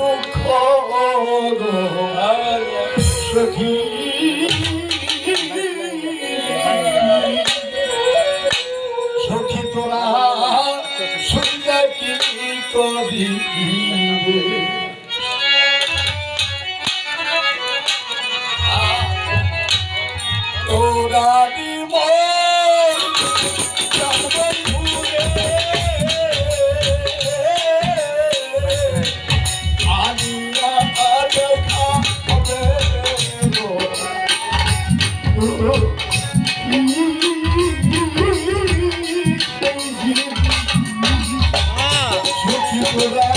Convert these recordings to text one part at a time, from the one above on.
দুঃখ সখী সখী তোরা শুনলে কি করিবে? আমার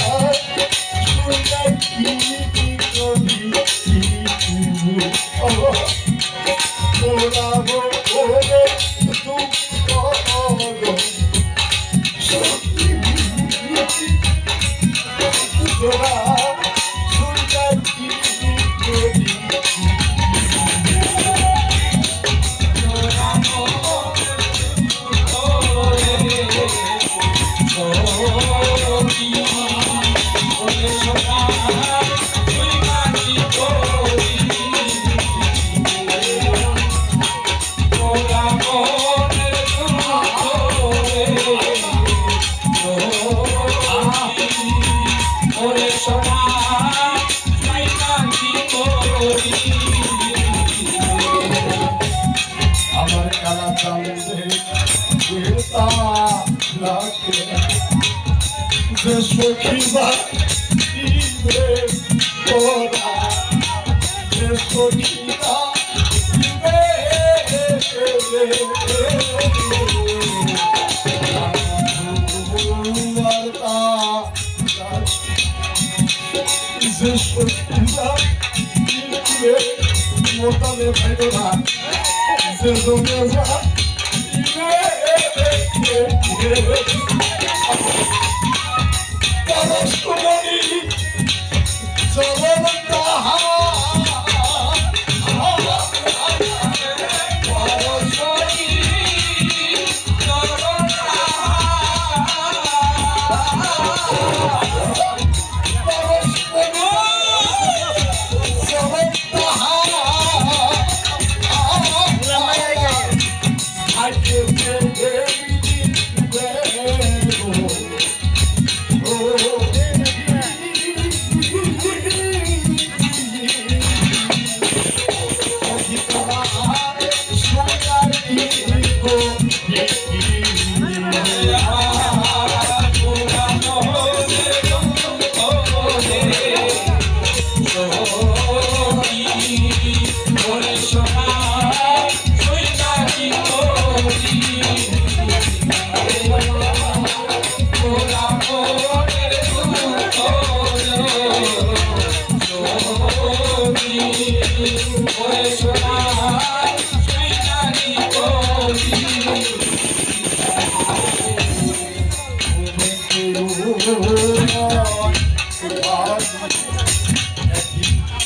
বা দিবে তোরা যে দিবে যে সখী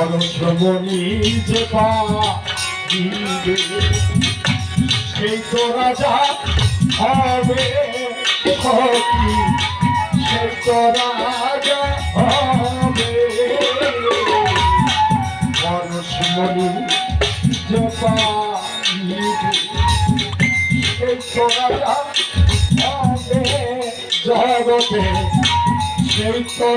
পরশমণি যে পা দিবে সেই তো রাজা হবে সখী সেই তো রাজা হবে পরশমণি যে পা জগতে সেই তো